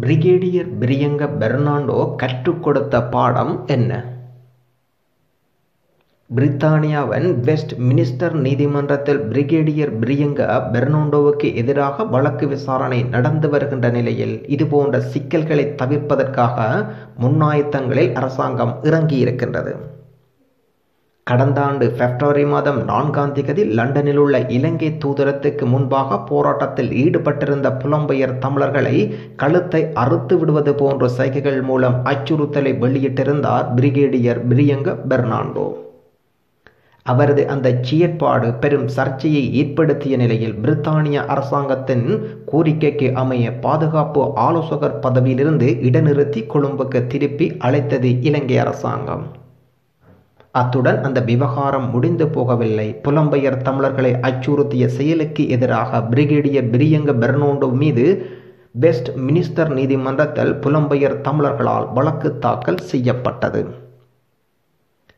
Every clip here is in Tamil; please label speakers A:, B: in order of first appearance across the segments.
A: பிரிகேடியர் பிரியங்க பெர்னாண்டோ கற்றுக் கொடுத்த பாடம் என்ன? பிரித்தானியாவின் வெஸ்ட் மினிஸ்டர் நீதிமன்றத்தில் பிரிகேடியர் பிரியங்க பெர்னாண்டோவுக்கு எதிராக வழக்கு விசாரணை நடந்து வருகின்ற நிலையில் இதுபோன்ற சிக்கல்களை தவிர்ப்பதற்காக முன்னாயத்தங்களில் அரசாங்கம் இறங்கியிருக்கின்றது. கடந்த ஆண்டு பிப்ரவரி மாதம் நான்காம் தேதி லண்டனில் உள்ள இலங்கை தூதரத்துக்கு முன்பாக போராட்டத்தில் ஈடுபட்டிருந்த புலம்பெயர் தமிழர்களை கழுத்தை அறுத்து விடுவது போன்ற சைகைகள் மூலம் அச்சுறுத்தலை வெளியிட்டிருந்தார் பிரிகேடியர் பிரியங்க பெர்னாண்டோ. அவரது அந்த செயற்பாடு பெரும் சர்ச்சையை ஏற்படுத்திய நிலையில் பிரித்தானிய அரசாங்கத்தின் கோரிக்கைக்கு அமைய பாதுகாப்பு ஆலோசகர் பதவியிலிருந்து இடைநிறுத்தி கொழும்புக்கு திருப்பி அழைத்தது இலங்கை அரசாங்கம். அத்துடன் அந்த விவகாரம் முடிந்து போகவில்லை. புலம்பெயர் தமிழர்களை அச்சுறுத்திய செயலுக்கு எதிராக பிரிகேடியர் பிரியங்க பெர்னோண்டோ மீது வெஸ்ட் மினிஸ்டர் நீதிமன்றத்தில் புலம்பெயர் தமிழர்களால் வழக்கு தாக்கல் செய்யப்பட்டது.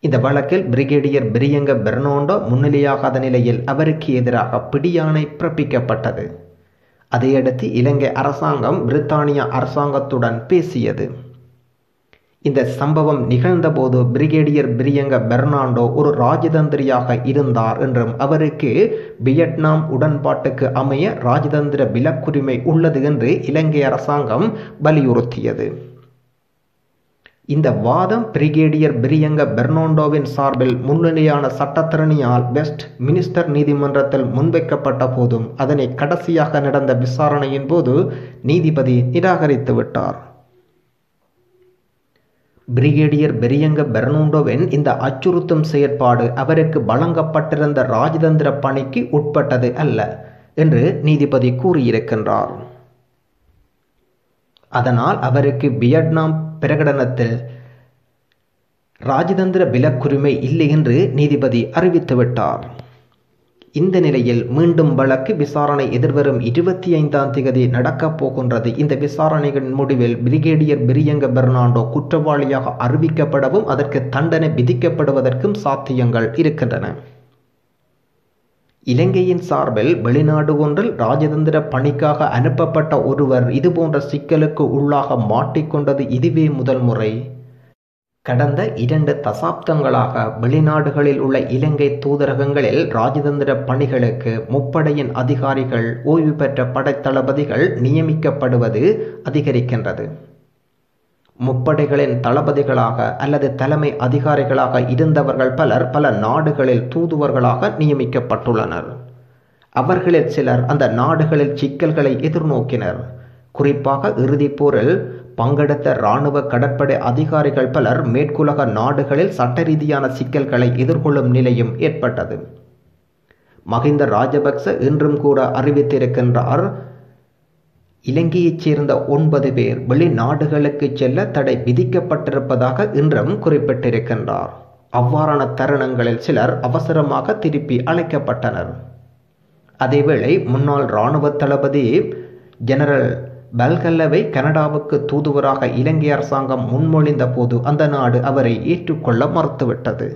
A: இந்த வழக்கில் பிரிகேடியர் பிரியங்க பெர்னோண்டோ முன்னிலையாகாத நிலையில் அவருக்கு எதிராக பிடியாணை பிறப்பிக்கப்பட்டது. அதையடுத்து இலங்கை அரசாங்கம் பிரித்தானிய அரசாங்கத்துடன் பேசியது. இந்த சம்பவம் நிகழ்ந்தபோது பிரிகேடியர் பிரியங்க பெர்னாண்டோ ஒரு ராஜதந்திரியாக இருந்தார் என்றும் அவருக்கு வியட்நாம் உடன்பாட்டுக்கு அமைய ராஜதந்திர விலக்குரிமை உள்ளது என்று இலங்கை அரசாங்கம் வலியுறுத்தியது. இந்த வாதம் பிரிகேடியர் பிரியங்க பெர்னாண்டோவின் சார்பில் முன்னிலையான சட்டத்திறனியால் வெஸ்ட் மினிஸ்டர் நீதிமன்றத்தில் முன்வைக்கப்பட்ட போதும் அதனை கடைசியாக நடந்த விசாரணையின் போது நீதிபதி நிராகரித்து விட்டார். பிரிகேடியர் பெரியங்க பெர்னூண்டோவின் இந்த அச்சுறுத்தும் செயற்பாடு அவருக்கு வழங்கப்பட்டிருந்த ராஜதந்திர பணிக்கு உட்பட்டது அல்ல என்று நீதிபதி கூறியிருக்கின்றார். அதனால் அவருக்கு வியட்நாம் பிரகடனத்தில் ராஜதந்திர விலக்குரிமை இல்லை என்று நீதிபதி அறிவித்துவிட்டார். இந்த நிலையில் மீண்டும் வழக்கு விசாரணை எதிர்வரும் இருபத்தி ஐந்தாம் தேதி நடக்கப் போகின்றது. இந்த விசாரணைகளின் முடிவில் பிரிகேடியர் பிரியங்க பெர்னாண்டோ குற்றவாளியாக அறிவிக்கப்படவும் அதற்கு தண்டனை விதிக்கப்படுவதற்கும் சாத்தியங்கள் இருக்கின்றன. இலங்கையின் சார்பில் வெளிநாடு ஒன்றில் ராஜதந்திர பணிக்காக அனுப்பப்பட்ட ஒருவர் இதுபோன்ற சிக்கலுக்கு உள்ளாக மாட்டிக்கொண்டது இதுவே முதல் முறை. கடந்த இரண்டு தசாப்தங்களாக வெளிநாடுகளில் உள்ள இலங்கை தூதரகங்களில் ராஜதந்திர பணிகளுக்கு முப்படையின் அதிகாரிகள் ஓய்வு பெற்ற படைத்தளபதிகள் நியமிக்கப்படுவது அதிகரிக்கின்றது. முப்படைகளின் தளபதிகளாக அல்லது தலைமை அதிகாரிகளாக இருந்தவர்கள் பலர் பல நாடுகளில் தூதுவர்களாக நியமிக்கப்பட்டுள்ளனர். அவர்களில் சிலர் அந்த நாடுகளில் சிக்கல்களை எதிர்நோக்கினர். குறிப்பாக இறுதிப்போரில் போரில் பங்கெடுத்த இராணுவ கடற்படை அதிகாரிகள் பலர் மேற்குலக நாடுகளில் சட்டரீதியான சிக்கல்களை எதிர்கொள்ளும் நிலையும் ஏற்பட்டது. மகிந்த ராஜபக்ச இன்றும் கூட அறிவித்திருக்கின்றார் இலங்கையைச் சேர்ந்த ஒன்பது பேர் வெளிநாடுகளுக்கு செல்ல தடை விதிக்கப்பட்டிருப்பதாக இன்றும் குறிப்பிட்டிருக்கின்றார். அவ்வாறான தருணங்களில் சிலர் அவசரமாக திருப்பி அழைக்கப்பட்டனர். அதேவேளை முன்னாள் இராணுவ தளபதி ஜெனரல் பல்கல்லவை கனடாவுக்கு தூதுவராக இலங்கை அரசாங்கம் முன்மொழிந்த போது அந்த நாடு அவரை ஏற்றுக்கொள்ள மறுத்துவிட்டது.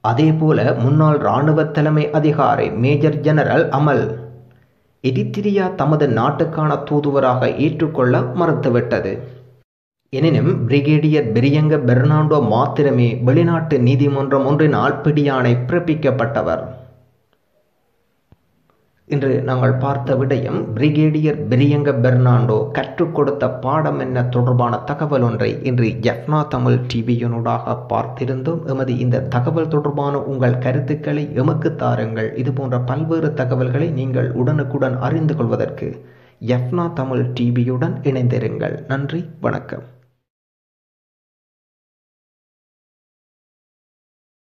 A: அதேபோல முன்னாள் இராணுவ தலைமை அதிகாரி மேஜர் ஜெனரல் அமல் எரித்திரியா தமது நாட்டுக்கான தூதுவராக ஏற்றுக்கொள்ள மறுத்துவிட்டது. எனினும் பிரிகேடியர் பிரியங்க பெர்னாண்டோ மாத்திரமே வெளிநாட்டு நீதிமன்றம் ஒன்றினால் பிடியானை பிறப்பிக்கப்பட்டவர். இன்று நாங்கள் பார்த்த விடயம் பிரிகேடியர் பிரியங்க பெர்னாண்டோ கற்றுக் கொடுத்த பாடம் என்ன தொடர்பான தகவல் ஒன்றை இன்று ஜப்னா தமிழ் டிவியினூடாக பார்த்திருந்தோம். எமது இந்த தகவல் தொடர்பான உங்கள் கருத்துக்களை எமக்கு தாருங்கள். இது போன்ற பல்வேறு தகவல்களை நீங்கள் உடனுக்குடன் அறிந்து கொள்வதற்கு எஃப்னா தமிழ் டிவியுடன் இணைந்திருங்கள். நன்றி வணக்கம்.